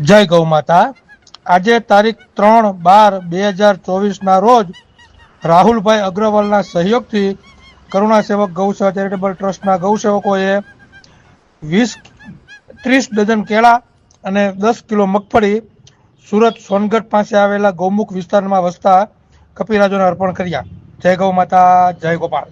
જય ગૌ માતા. આજે તારીખ ત્રણ બાર બે હજાર ચોવીસના રોજ રાહુલભાઈ અગ્રવાલના સહયોગથી કરુણા સેવક ગૌસેવા ચેરિટેબલ ટ્રસ્ટના ગૌસેવકોએ વીસ, ત્રીસ ડઝન કેળા અને દસ કિલો મગફળી સુરત સોનગઢ પાસે આવેલા ગૌમુખ વિસ્તારમાં વસતા કપિરાજોને અર્પણ કર્યા. જય ગૌ માતા, જય ગોપાલ.